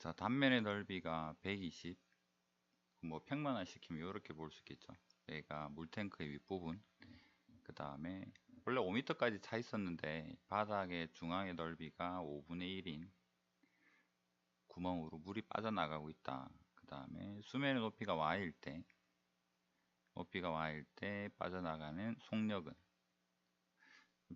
자, 단면의 넓이가 120. 뭐 평면화 시키면 이렇게 볼 수 있겠죠. 여기가 물탱크의 윗부분. 그 다음에 원래 5m까지 차 있었는데 바닥의 중앙의 넓이가 5분의 1인 구멍으로 물이 빠져나가고 있다. 그 다음에 수면의 높이가 y일 때 높이가 y일 때 빠져나가는 속력은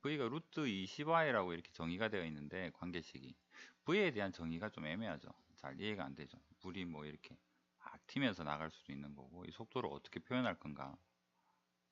V가 루트 20y라고 이렇게 정의가 되어 있는데 관계식이 V에 대한 정의가 좀 애매하죠. 잘 이해가 안 되죠. 물이 뭐 이렇게 막 튀면서 나갈 수도 있는 거고 이 속도를 어떻게 표현할 건가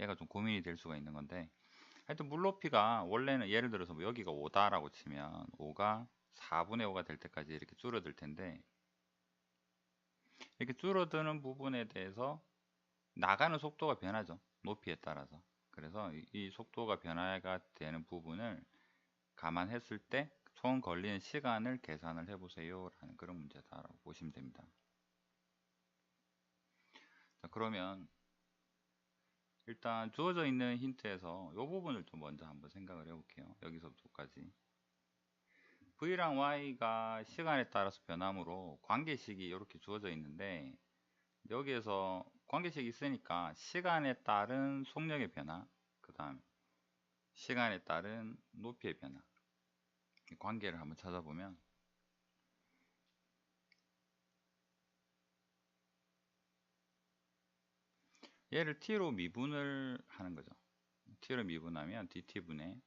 얘가 좀 고민이 될 수가 있는 건데 하여튼 물 높이가 원래는 예를 들어서 뭐 여기가 5다라고 치면 5가 4분의 5가 될 때까지 이렇게 줄어들 텐데 이렇게 줄어드는 부분에 대해서 나가는 속도가 변하죠. 높이에 따라서. 그래서 이, 이 속도가 변화가 되는 부분을 감안했을 때 총 걸리는 시간을 계산을 해보세요 라는 그런 문제다라고 보시면 됩니다. 자, 그러면 일단 주어져 있는 힌트에서 이 부분을 좀 먼저 한번 생각을 해볼게요. 여기서부터까지. V랑 Y가 시간에 따라서 변함으로 관계식이 이렇게 주어져 있는데 여기에서 관계식이 있으니까 시간에 따른 속력의 변화 그 다음 시간에 따른 높이의 변화 관계를 한번 찾아보면 얘를 t로 미분을 하는 거죠. t로 미분하면 dt분의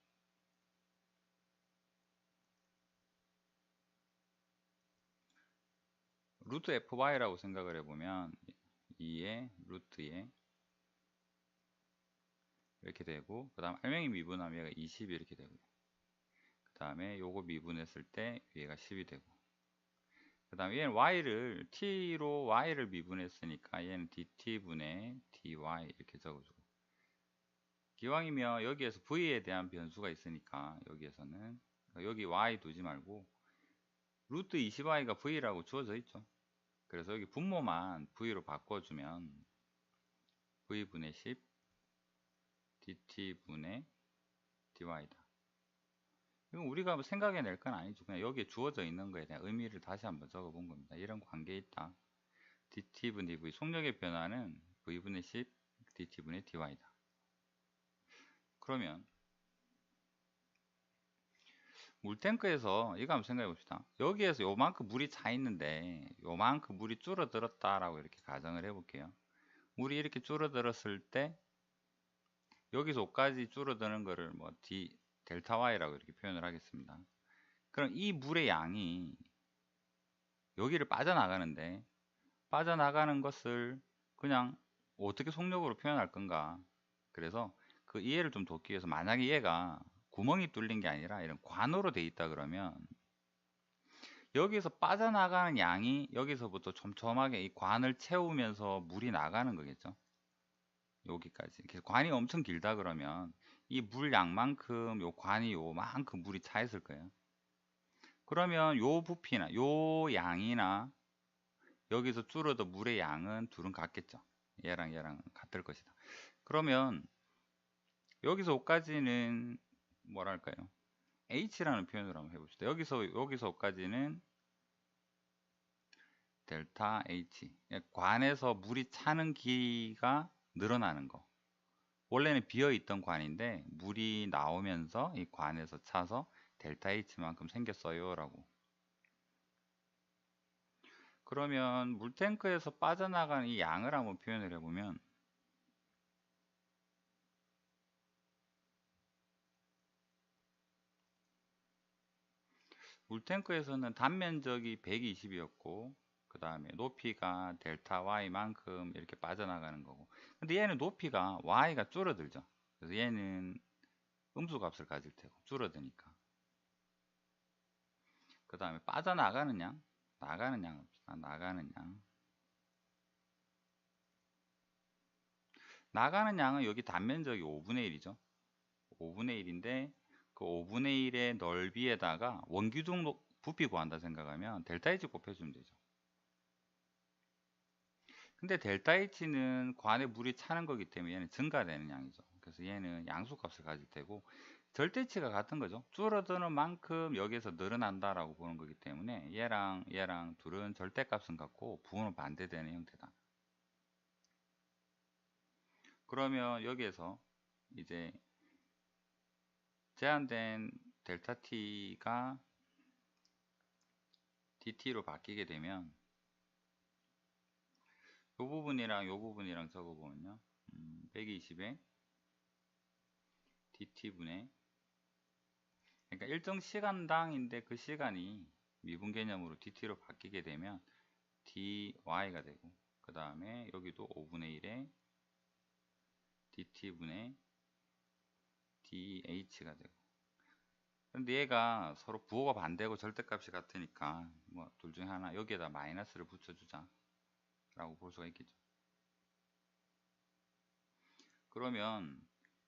루트 fy라고 생각을 해보면 2의 루트에 이렇게 되고 그 다음 알맹이 미분하면 얘가 20이 이렇게 되고요. 그 다음에 요거 미분했을 때 얘가 10이 되고 그 다음에 얘는 y를 t로 y를 미분했으니까 얘는 dt분의 dy 이렇게 적어주고 기왕이면 여기에서 v에 대한 변수가 있으니까 여기에서는 여기 y 두지 말고 루트 20y가 v라고 주어져 있죠. 그래서 여기 분모만 v로 바꿔주면 v분의 10 dt분의 dy다. 이건 우리가 생각해낼 건 아니죠. 그냥 여기에 주어져 있는 거에 대한 의미를 다시 한번 적어본 겁니다. 이런 관계 있다. dt분의 dv 속력의 변화는 v분의 10 dt분의 dy다. 그러면 물탱크에서 이거 한번 생각해 봅시다. 여기에서 요만큼 물이 차 있는데 요만큼 물이 줄어들었다라고 이렇게 가정을 해 볼게요. 물이 이렇게 줄어들었을 때 여기서 5까지 줄어드는 거를 뭐 d 델타 y라고 이렇게 표현을 하겠습니다. 그럼 이 물의 양이 여기를 빠져나가는데 빠져나가는 것을 그냥 어떻게 속력으로 표현할 건가? 그래서 그 이해를 좀 돕기 위해서 만약에 얘가 구멍이 뚫린 게 아니라 이런 관으로 돼 있다 그러면 여기서 빠져나가는 양이 여기서부터 촘촘하게 이 관을 채우면서 물이 나가는 거겠죠? 여기까지. 관이 엄청 길다 그러면 이 물 양만큼 요 관이 요만큼 물이 차 있을 거예요. 그러면 요 부피나 요 양이나 여기서 줄어도 물의 양은 둘은 같겠죠. 얘랑 얘랑 같을 것이다. 그러면 여기서 5까지는 뭐랄까요? H라는 표현을 한번 해봅시다. 여기서 여기서 5까지는 델타 h. 관에서 물이 차는 길이가 늘어나는 거 원래는 비어 있던 관인데 물이 나오면서 이 관에서 차서 델타 H만큼 생겼어요 라고. 그러면 물탱크에서 빠져나가는 이 양을 한번 표현을 해보면 물탱크에서는 단면적이 120이었고 그 다음에 높이가 델타 y만큼 이렇게 빠져나가는 거고. 근데 얘는 높이가 y가 줄어들죠. 그래서 얘는 음수 값을 가질 테고 줄어드니까. 그 다음에 빠져나가는 양 나가는 양 합시다. 나가는 양. 나가는 양은 여기 단면적이 5분의 1이죠. 5분의 1인데 그 5분의 1의 넓이에다가 원기둥 부피 구한다 생각하면 델타 H 곱해주면 되죠 근데 델타 H는 관에 물이 차는 거기 때문에 얘는 증가되는 양이죠. 그래서 얘는 양수값을 가질 테고 절대치가 같은 거죠. 줄어드는 만큼 여기에서 늘어난다라고 보는 거기 때문에 얘랑 얘랑 둘은 절대값은 같고 부호는 반대되는 형태다. 그러면 여기에서 이제 제한된 델타 t가 dt로 바뀌게 되면 이 부분이랑 이 부분이랑 적어보면요. 음, 120에 dt분의 그러니까 일정 시간당인데 그 시간이 미분 개념으로 dt로 바뀌게 되면 dy가 되고 그 다음에 여기도 5분의 1에 dt분의 dh가 되고 근데 얘가 서로 부호가 반대고 절대값이 같으니까 뭐 둘 중에 하나 여기에다 마이너스를 붙여주자 라고 볼 수가 있겠죠. 그러면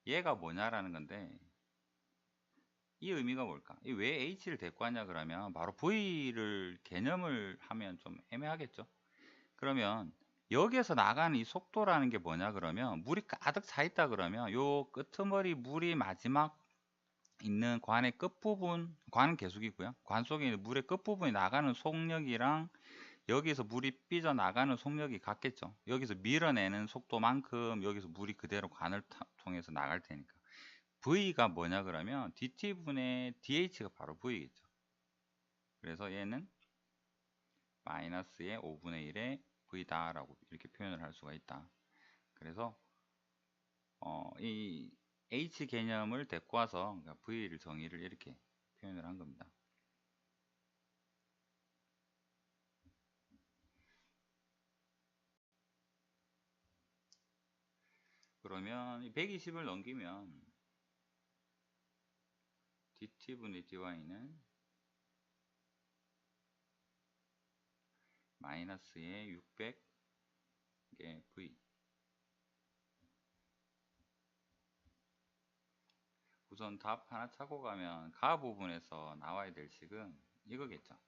얘가 뭐냐라는 건데 이 의미가 뭘까? 왜 h를 왔냐 그러면 바로 v를 개념을 하면 좀 애매하겠죠? 그러면 여기에서 나가는 이 속도라는 게 뭐냐 그러면 물이 가득 차 있다 그러면 요 끄트머리 물이 마지막 있는 관의 끝부분 관은 계속이고요. 관 속에 있는 물의 끝부분이 나가는 속력이랑 여기서 물이 삐져 나가는 속력이 같겠죠. 여기서 밀어내는 속도만큼 여기서 물이 그대로 관을 타, 통해서 나갈 테니까. V가 뭐냐 그러면 DT분의 DH가 바로 V겠죠. 그래서 얘는 마이너스의 5분의 1의 V다 라고 이렇게 표현을 할 수가 있다. 그래서 어, 이 H 개념을 데리고 와서 그러니까 V를 정의를 이렇게 표현을 한 겁니다. 그러면 120을 넘기면 dt분의 dy는 마이너스의 600의 v 우선 답 하나 찾고 가면 가 부분에서 나와야 될 식은 이거겠죠.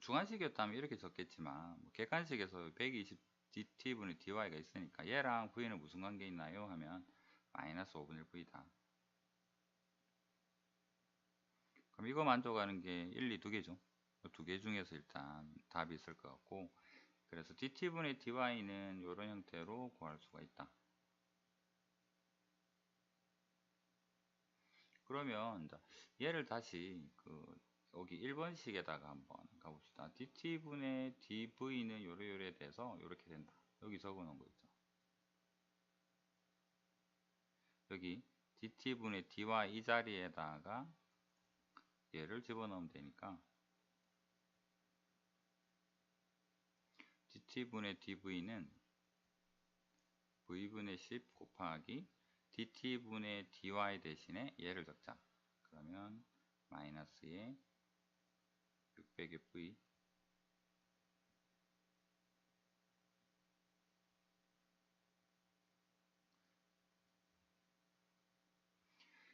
주관식이었다면 이렇게 적겠지만 뭐 객관식에서 120 dt분의 dy가 있으니까 얘랑 v는 무슨 관계 있나요? 하면 마이너스 5분의 1v다. 그럼 이거 만족하는 게 1, 2, 두 개죠. 두 개 중에서 일단 답이 있을 것 같고 그래서 dt분의 dy는 이런 형태로 구할 수가 있다. 그러면 얘를 다시 그 여기 1번식에다가 한번 가봅시다. dt분의 dv는 요래요래 돼서 이렇게 된다. 여기 적어 놓은 거 있죠. 여기 dt분의 dy 이 자리에다가 얘를 집어넣으면 되니까 dt분의 dv는 v분의 10 곱하기 dt분의 dy 대신에 얘를 적자. 그러면 마이너스의 600의 v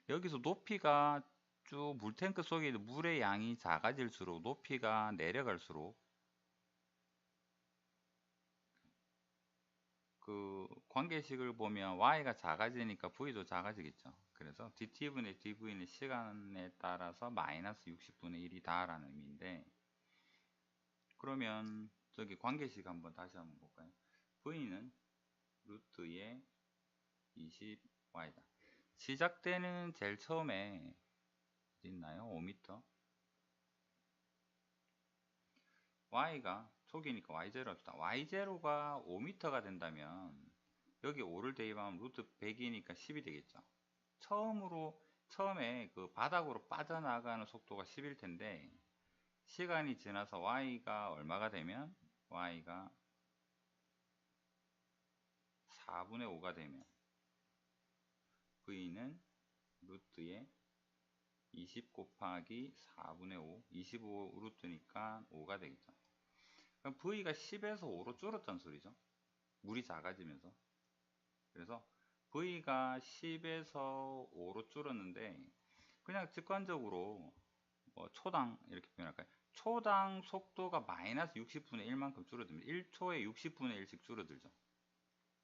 여기서 높이가 쭉 물탱크 속에 있는 물의 양이 작아질수록 높이가 내려갈수록 그 관계식을 보면 y가 작아지니까 v도 작아지겠죠. 그래서 dt분의 dv는 시간에 따라서 마이너스 60분의 1이다 라는 의미인데 그러면 저기 관계식 한번 다시 한번 볼까요? v는 루트의 20y다. 시작되는 제일 처음에 있나요? 5m y가 초기니까 y0 합시다. y0가 5m가 된다면 여기 5를 대입하면 루트 100이니까 10이 되겠죠. 처음으로 처음에 그 바닥으로 빠져나가는 속도가 10일 텐데 시간이 지나서 y가 얼마가 되면 y가 4분의 5가 되면 v는 루트에 20 곱하기 4분의 5 25 루트니까 5가 되겠죠 그럼 V가 10에서 5로 줄었다는 소리죠. 물이 작아지면서. 그래서 V가 10에서 5로 줄었는데 그냥 직관적으로 뭐 초당 이렇게 표현할까요? 초당 속도가 마이너스 60분의 1만큼 줄어듭니다. 1초에 60분의 1씩 줄어들죠.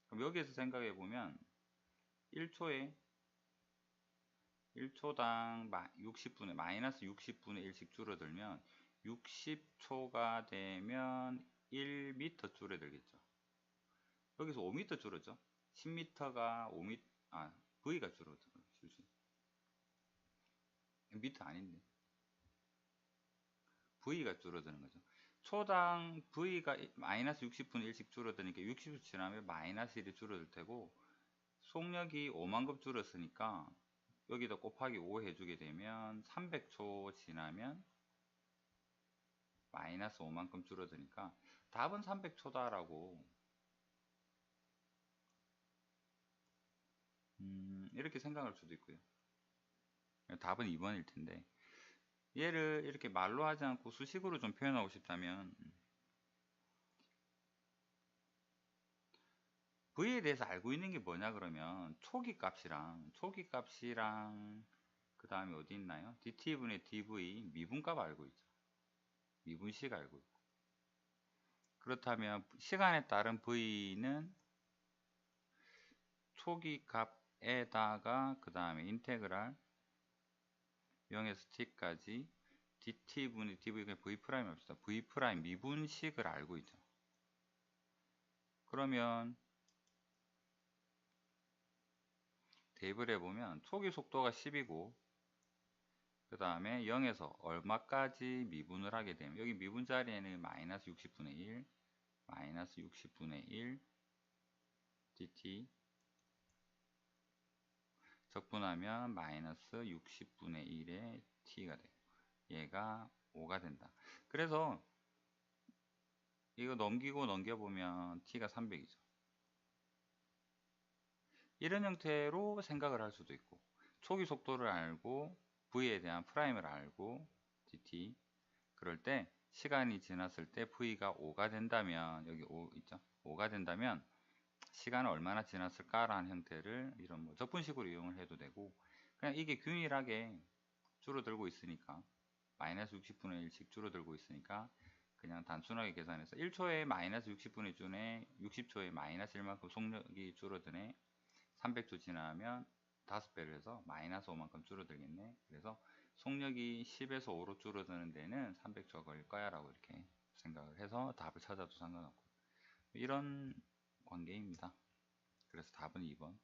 그럼 여기에서 생각해 보면 1초에 1초당 60분의 마이너스 60분의 1씩 줄어들면 60초가 되면 1m 줄어들겠죠. 여기서 5m 줄었죠. 10m가 5m 아 V가 줄어들어요. 실수. 미터 아닌데. V가 줄어드는 거죠. 초당 V가 마이너스 60분의 1씩 줄어드니까 60초 지나면 마이너스 1이 줄어들 테고 속력이 5만급 줄었으니까 여기다 곱하기 5 해주게 되면 300초 지나면 마이너스 5만큼 줄어드니까 답은 300초다라고 음, 이렇게 생각할 수도 있고요. 답은 2번일 텐데 얘를 이렇게 말로 하지 않고 수식으로 좀 표현하고 싶다면 V에 대해서 알고 있는 게 뭐냐 그러면 초기 값이랑 초기 값이랑 그 다음에 어디 있나요? dt분의 dv 미분값 알고 있죠. 미분식 알고 있고 그렇다면 시간에 따른 v는 초기 값 에다가 그 다음에 인테그랄 0에서 t까지 dt분의 dv 가 v 프라임 합시다. v 프라임 미분식을 알고 있죠. 그러면 대입을 해보면 초기 속도가 10이고 그 다음에 0에서 얼마까지 미분을 하게 되면 여기 미분 자리에는 마이너스 60분의 1 마이너스 60분의 1 dt 적분하면 마이너스 60분의 1의 t가 돼요. 얘가 5가 된다. 그래서 이거 넘기고 넘겨보면 t가 300이죠. 이런 형태로 생각을 할 수도 있고 초기 속도를 알고 v에 대한 프라임을 알고 dt 그럴 때 시간이 지났을 때 v가 5가 된다면 여기 5 있죠 5가 된다면 시간은 얼마나 지났을까라는 형태를 이런 뭐 적분식으로 이용을 해도 되고 그냥 이게 균일하게 줄어들고 있으니까 마이너스 60분의 1씩 줄어들고 있으니까 그냥 단순하게 계산해서 1초에 마이너스 60분의 1에 60초에 마이너스 1만큼 속력이 줄어드네. 300초 지나면 5배를 해서 마이너스 5만큼 줄어들겠네. 그래서 속력이 10에서 5로 줄어드는 데는 300초가 걸릴 거야 라고 이렇게 생각을 해서 답을 찾아도 상관없고. 이런 관계입니다. 그래서 답은 2번